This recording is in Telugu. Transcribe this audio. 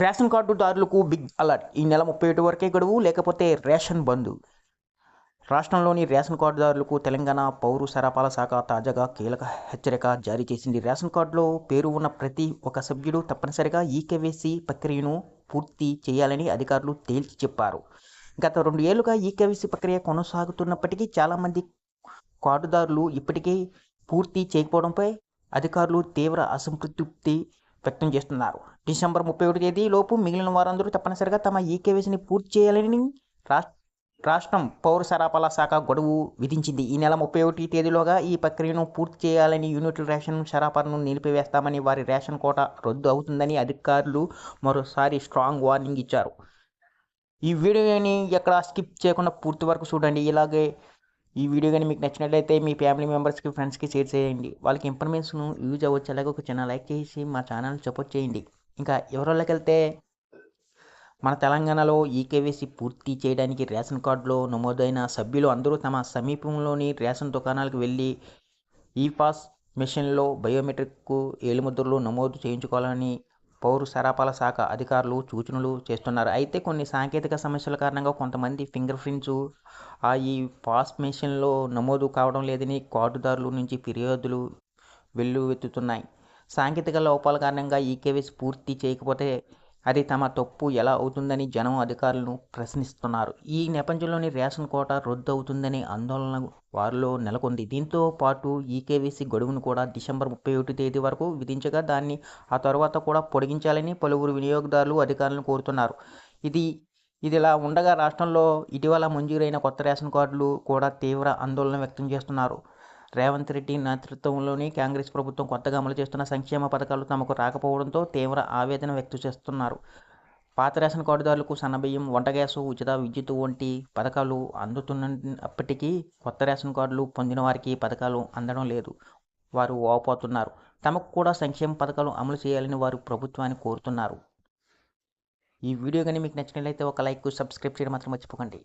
Ration కార్డుదారులకు big alert. ఈ నెల ముప్పై ఒకటి వరకే గడువు లేకపోతే రేషన్ బంద్. రాష్ట్రంలోని రేషన్ కార్డుదారులకు తెలంగాణ పౌర సరఫరాల శాఖ తాజాగా కీలక హెచ్చరిక జారీ చేసింది. రేషన్ కార్డులో పేరు ఉన్న ప్రతి ఒక్క సభ్యుడు తప్పనిసరిగా ఈకేవీసీ ప్రక్రియను పూర్తి చేయాలని అధికారులు తేల్చి చెప్పారు. గత రెండు ఏళ్ళుగా ఈకేవీసీ ప్రక్రియ కొనసాగుతున్నప్పటికీ చాలామంది కార్డుదారులు ఇప్పటికే పూర్తి చేయకపోవడంపై అధికారులు తీవ్ర అసంతృప్తి వ్యక్తం చేస్తున్నారు. డిసెంబర్ ముప్పై ఒకటి తేదీ లోపు మిగిలిన వారందరూ తప్పనిసరిగా తమ ఈకేవీసీని పూర్తి చేయాలని రాష్ట్రం పౌర సరఫరాల శాఖ గొడవు విధించింది. ఈ నెల ముప్పై ఒకటి తేదీలోగా ఈ ప్రక్రియను పూర్తి చేయాలని యూనిట్ల రేషన్ సరఫరాను నిలిపివేస్తామని వారి రేషన్ కోట రద్దు అవుతుందని అధికారులు మరోసారి స్ట్రాంగ్ వార్నింగ్ ఇచ్చారు. ఈ వీడియోని ఎక్కడ స్కిప్ చేయకుండా పూర్తి వరకు చూడండి. ఇలాగే ఈ వీడియో కానీ మీకు నచ్చినట్లయితే మీ ఫ్యామిలీ మెంబర్స్కి ఫ్రెండ్స్కి షేర్ చేయండి. వాళ్ళకి ఇన్ఫర్మేషన్ యూజ్ అవ్వచ్చు అలాగే ఒక చిన్న లైక్ చేసి మా ఛానల్ సపోర్ట్ చేయండి. ఇంకా ఎవరోళ్ళకి వెళ్తే మన తెలంగాణలో ఈకేవీసీ పూర్తి చేయడానికి రేషన్ కార్డులో నమోదైన సభ్యులు అందరూ తమ సమీపంలోని రేషన్ దుకాణాలకు వెళ్ళి ఈ పాస్ మెషిన్లో బయోమెట్రిక్కు ఏలుముద్రలు నమోదు చేయించుకోవాలని పౌర సరఫరాల శాఖ అధికారులు సూచనలు చేస్తున్నారు. అయితే కొన్ని సాంకేతిక సమస్యల కారణంగా కొంతమంది ఫింగర్ ప్రింట్స్ ఆ ఈ పాస్ మెషిన్లో నమోదు కావడం లేదని కార్డుదారుల నుంచి ఫిర్యాదులు వెల్లువెత్తుతున్నాయి. సాంకేతిక లోపాల కారణంగా ఈకేవీసీ పూర్తి చేయకపోతే అది తమ తప్పు ఎలా అవుతుందని జనం అధికారులను ప్రశ్నిస్తున్నారు. ఈ నేపథ్యంలోని రేషన్ కోట రద్దు అవుతుందనే ఆందోళన వారిలో నెలకొంది. దీంతో పాటు ఈకేవీసీ గడువును కూడా డిసెంబర్ ముప్పై ఒకటి తేదీ వరకు విధించగా దాన్ని ఆ తర్వాత కూడా పొడిగించాలని పలువురు వినియోగదారులు అధికారులను కోరుతున్నారు. ఇది ఇదిలా ఉండగా రాష్ట్రంలో ఇటీవల మంజూరైన కొత్త రేషన్ కార్డులు కూడా తీవ్ర ఆందోళన వ్యక్తం చేస్తున్నారు. రేవంత్ రెడ్డి నేతృత్వంలోని కాంగ్రెస్ ప్రభుత్వం కొత్తగా అమలు చేస్తున్న సంక్షేమ పథకాలు తమకు రాకపోవడంతో తీవ్ర ఆవేదన వ్యక్తం చేస్తున్నారు. పాత రేషన్ కార్డుదారులకు సన్నబియ్యం వంట గ్యాసు ఉచిత విద్యుత్ వంటి పథకాలు అందుతున్నప్పటికీ కొత్త రేషన్ కార్డులు పొందిన వారికి పథకాలు అందడం లేదు. వారు ఓపోతున్నారు తమకు కూడా సంక్షేమ పథకాలు అమలు చేయాలని వారు ప్రభుత్వాన్ని కోరుతున్నారు. ఈ వీడియో కానీ మీకు నచ్చినట్లయితే ఒక లైక్ సబ్స్క్రైబ్ చేయడం మాత్రం మర్చిపోకండి.